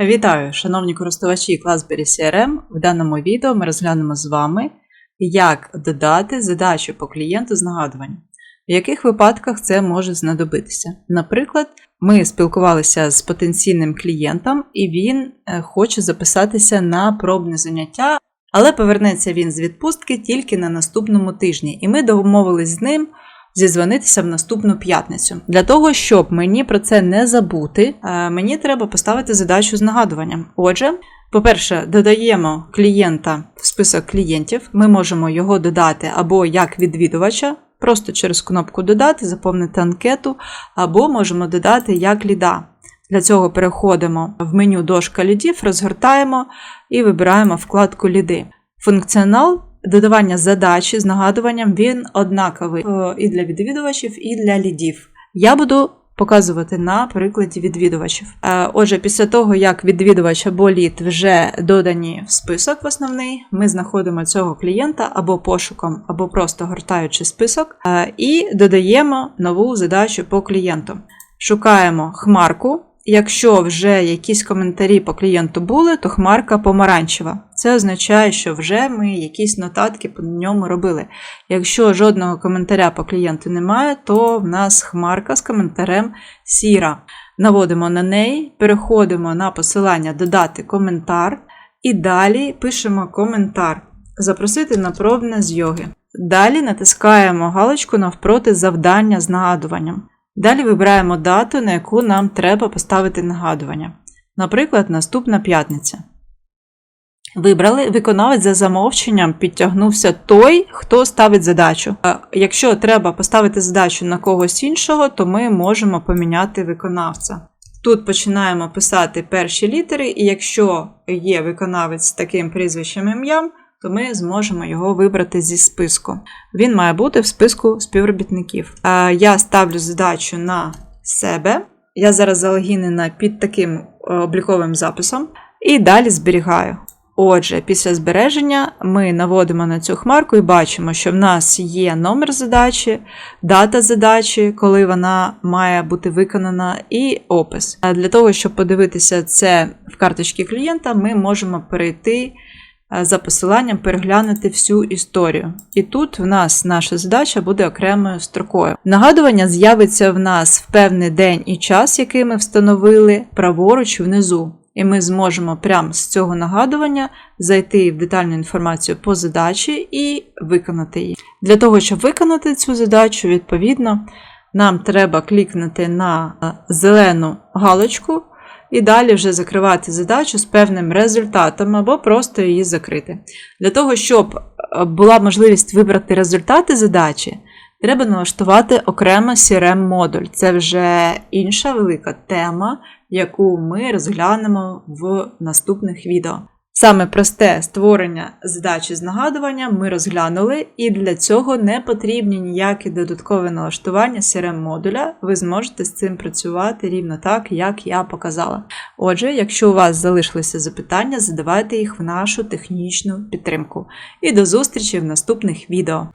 Вітаю, шановні користувачі Classberry CRM. В даному відео ми розглянемо з вами, як додати задачу по клієнту з нагадуванням. В яких випадках це може знадобитися. Наприклад, ми спілкувалися з потенційним клієнтом, і він е, хоче записатися на пробне заняття, але повернеться він з відпустки тільки на наступному тижні, і ми домовились з ним зізвонитися в наступну п'ятницю. Для того, щоб мені про це не забути, е, мені треба поставити задачу з нагадуванням. Отже, по-перше, додаємо клієнта в список клієнтів. Ми можемо його додати або як відвідувача, просто через кнопку Додати, заповнити анкету, або можемо додати як ліда. Для цього переходимо в меню дошка лідів, розгортаємо і вибираємо вкладку ліди. Функціонал додавання задачі з нагадуванням він однаковий е, і для відвідувачів, і для лідів. Я буду показувати на прикладі відвідувачів. Е, Отже, після того, як відвідувач або лід вже додані в список в основний, ми знаходимо цього клієнта або пошуком, або просто гортаючи список, е, і додаємо нову задачу по клієнту. Шукаємо хмарку. Якщо вже якісь коментарі по клієнту були, то хмарка помаранчева. Це означає, що вже ми якісь нотатки по ньому робили. Якщо жодного коментаря по клієнту немає, то в нас хмарка з коментарем сіра. Наводимо на неї, переходимо на посилання Додати коментар і далі пишемо коментар. Запросити на пробне з йоги. Далі натискаємо галочку навпроти завдання з нагадуванням. Далі вибираємо дату, на яку нам треба поставити нагадування. Наприклад, наступна п'ятниця. Вибрали, виконавець за замовченням підтягнувся той, хто ставить задачу. Якщо треба поставити задачу на когось іншого, то ми можемо поміняти виконавця. Тут починаємо писати перші літери, і якщо є виконавець з таким прізвищем ім'ям, то ми зможемо його вибрати зі списку. Він має бути в списку співробітників. Я ставлю задачу на себе. Я зараз залогінена під таким е, обліковим записом, і далі зберігаю. Отже, після збереження ми наводимо на цю хмарку і бачимо, що в нас є номер задачі, дата задачі, коли вона має бути виконана, і опис. А Для того, щоб подивитися це в карточці клієнта, ми можемо перейти е, за посиланням, переглянути всю історію. І тут в нас наша задача буде окремою строкою. Нагадування з'явиться в нас в певний день і час, який ми встановили праворуч внизу. І ми зможемо прямо з цього нагадування зайти в детальну інформацію по задачі і виконати її. Для того, щоб виконати цю задачу, відповідно, нам треба клікнути на зелену галочку і далі вже закривати задачу з певним результатом або просто її закрити. Для того, щоб е, була можливість вибрати результати задачі, треба налаштувати окремо CRM-модуль. Це вже інша велика тема, яку ми розглянемо в наступних відео. Саме просте створення задачі з нагадуванням ми розглянули, і для цього не потрібні ніякі додаткові налаштування CRM-модуля. Ви зможете з цим працювати рівно так, як я показала. Отже, якщо у вас залишилися запитання, задавайте їх в нашу технічну підтримку. І до зустрічі в наступних відео.